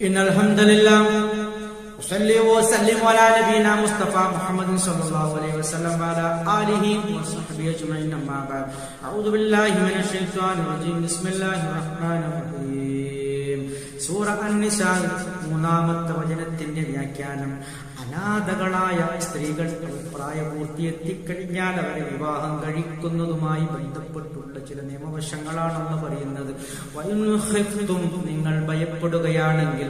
إن الحمد لله أصلي وسلم على نبينا مصطفى محمد صلى الله عليه وسلم وعلى آله وصحبه أجمعين أما بعد أعوذ بالله من الشيطان الرجيم بسم الله الرحمن الرحيم സൂറ അന്നിസാ മൂന്നാമത്തെ വചനത്തിന്റെ വ്യാഖ്യാനം അനാഥകളായ സ്ത്രീകൾ പ്രായപൂർത്തി എത്തിക്കഴിഞ്ഞാൽ അവരെ വിവാഹം കഴിക്കുന്നതുമായി ബന്ധപ്പെട്ടുള്ള ചില നിയമവശങ്ങളാണെന്ന് പറയുന്നത് വൈൻഹിഫ്തും നിങ്ങൾ ഭയപ്പെടുകയാണെങ്കിൽ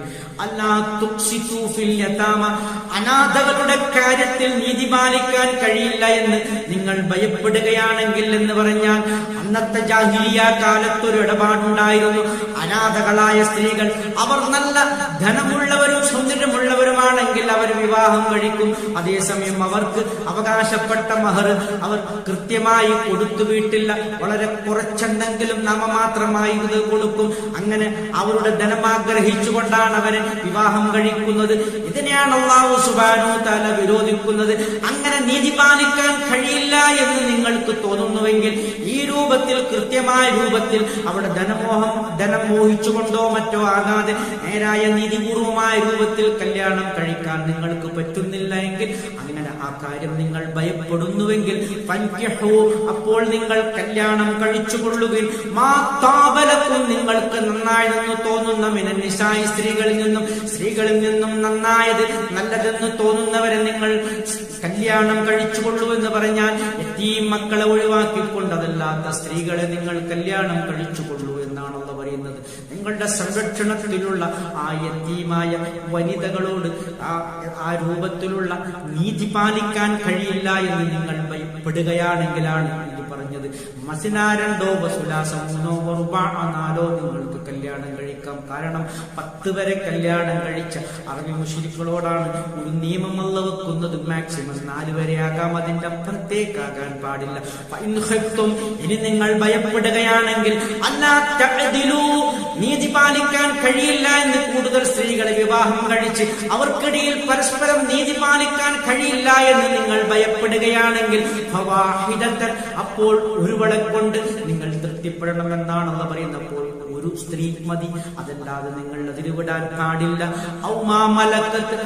അനാഥകളുടെ കാര്യത്തിൽ നീതി പാലിക്കാൻ കഴിയില്ല എന്ന് നിങ്ങൾ ഭയപ്പെടുകയാണെങ്കിൽ എന്ന് പറഞ്ഞാൽ അന്നത്തെ ജാഹിലിയ കാലത്ത് ഒരു ഇടപാടുണ്ടായിരുന്നു. അനാഥകളായ സ്ത്രീകൾ അവർ നല്ല ധനമുള്ളവരും സൗന്ദര്യമുള്ളവരുമാണെങ്കിൽ അവർ വിവാഹം കഴിക്കും. അതേസമയം അവർക്ക് അവകാശപ്പെട്ട മഹർ അവർ കൃത്യമായി കൊടുത്തു വീട്ടില്ല. വളരെ കുറച്ചെന്തെങ്കിലും നാമമാത്രമായി ഇത് കൊടുക്കും. അങ്ങനെ അവരുടെ ധനം ആഗ്രഹിച്ചുകൊണ്ടാണ് അവരെ വിവാഹം കഴിക്കുന്നത്. ഇതിനെയാണ് അള്ളാഹു സുബാനു തല വിരോധിക്കുന്നത്. അങ്ങനെ നീതി പാലിക്കാൻ കഴിയില്ല എന്ന് നിങ്ങൾക്ക് തോന്നുന്നുവെങ്കിൽ ഈ രൂപത്തിൽ കൃത്യമായ രൂപത്തിൽ അവിടെ ധനമോഹം ധനം മോഹിച്ചുകൊണ്ടോ മറ്റോ ആകാതെ നേരായ നീതിപൂർവമായ രൂപത്തിൽ കല്യാണം കഴിക്കാൻ നിങ്ങൾക്ക് പറ്റുന്നില്ല എങ്കിൽ അങ്ങനെ ആ കാര്യം നിങ്ങൾ ഭയപ്പെടുന്നുവെങ്കിൽ അപ്പോൾ നിങ്ങൾ കല്യാണം കഴിച്ചുകൊള്ളുകയും മാതാപലക്കും നിങ്ങൾക്ക് നന്നായതെന്ന് തോന്നുന്ന മിനനിസായി സ്ത്രീകളിൽ നിന്നും സ്ത്രീകളിൽ നിന്നും നന്നായത് നല്ലതെന്ന് തോന്നുന്നവരെ നിങ്ങൾ കല്യാണം കഴിച്ചുകൊള്ളൂ എന്ന് പറഞ്ഞാൽ എത്തീം മക്കളെ ഒഴിവാക്കിക്കൊണ്ട് അതല്ലാത്ത സ്ത്രീകളെ നിങ്ങൾ കല്യാണം കഴിച്ചുകൊള്ളൂ എന്നാണല്ലോ പറയുന്നത്. നിങ്ങളുടെ സംരക്ഷണത്തിലുള്ള ആ യത്തീമായ വനിതകളോട് ആ ആ രൂപത്തിലുള്ള നീതി പാലിക്കാൻ കഴിയില്ല എന്ന് നിങ്ങൾ ഭയപ്പെടുകയാണെങ്കിലാണ് പറഞ്ഞത് മസിനാരണ്ടോ വസുലാസ? നാലോ നിങ്ങൾക്ക് കല്യാണം കഴിക്കാം. കാരണം പത്ത് വരെ കല്യാണം കഴിച്ച അറബി മുഷിരിക്കളോടാണ് ഒരു നിയമം നിയമമല്ല വെക്കുന്നത്. മാക്സിമം നാല് വരെ ആകാം. അതിന്റെ അപ്പുറത്തേക്കാകാൻ പാടില്ല. ഇനി നിങ്ങൾ ഭയപ്പെടുകയാണെങ്കിൽ അല്ലാത്ത നീതി പാലിക്കാൻ കഴിയില്ല എന്ന് കൂടുതൽ സ്ത്രീകളെ വിവാഹം കഴിച്ച് അവർക്കിടയിൽ പരസ്പരം നീതി പാലിക്കാൻ കഴിയില്ല എന്ന് നിങ്ങൾ ഭയപ്പെടുകയാണെങ്കിൽ അപ്പോൾ ഒരുവളെ കൊണ്ട് നിങ്ങൾ തൃപ്തിപ്പെടണമെന്നാണല്ലോ പറയുന്നപ്പോൾ ഒരു സ്ത്രീ മതി. അതല്ലാതെ നിങ്ങൾ അതിരുവിടാൻ പാടില്ല.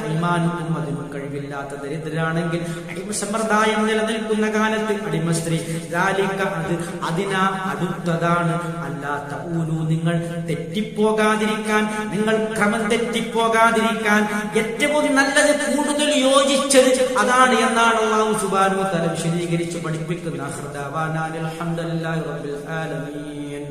അയ്മാനുക്കും അതിനും കഴിവില്ലാത്ത ദരിദ്രരാണെങ്കിൽ അടിമ സമ്പ്രദായം നിലനിൽക്കുന്ന കാലത്ത് അടിമ സ്ത്രീ ലാലിക്ക അത് അതിനാ അടുത്തതാണ്. അല്ലാത്ത ഊലു നിങ്ങൾ തെറ്റിപ്പോകാതിരിക്കാൻ നിങ്ങൾ ക്രമം തെറ്റിപ്പോകാതിരിക്കാൻ ഏറ്റവും നല്ലത് കൂടുതൽ യോജിച്ചത് അതാണ് എന്നാണ് അള്ളാഹു സുബാനു തല വിശദീകരിച്ച് പഠിപ്പിക്കുന്ന ഹൃദാവാനാലിൽ ഹംദുലില്ലാഹി റബ്ബിൽ ആലമീൻ.